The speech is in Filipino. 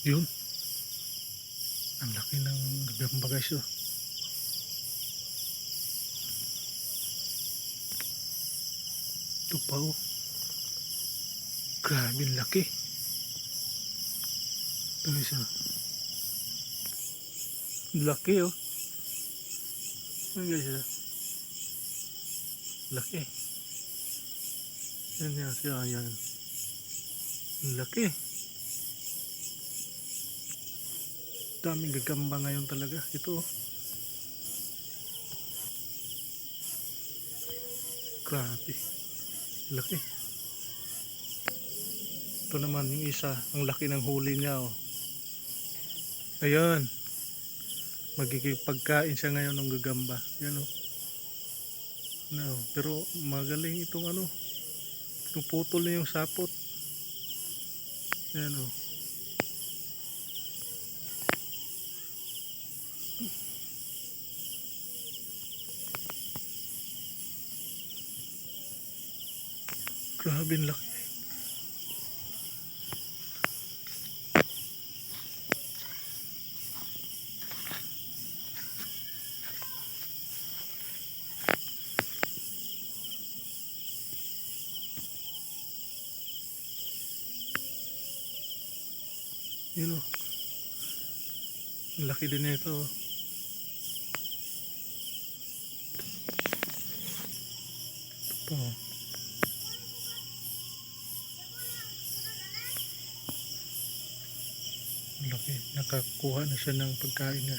Yun. Ang laki ng gagamba guys oh. Ito pa oh. Grabe laki. Ito. Ang Laki oh. Ano guys oh. Laki. Yan yan siya yan. Laki. Daming gagamba ngayon talaga ito oh. grabe laki ito naman yung isa ang laki ng huli niya oh. ayun magiging pagkain siya ngayon ng gagamba yan oh. no, pero magaling itong ano itong putol na yung sapot yan oh. Grabe ang laki. Yun o. Ang laki din na Ang laki. Nakakuha na siya ng pagkain niya.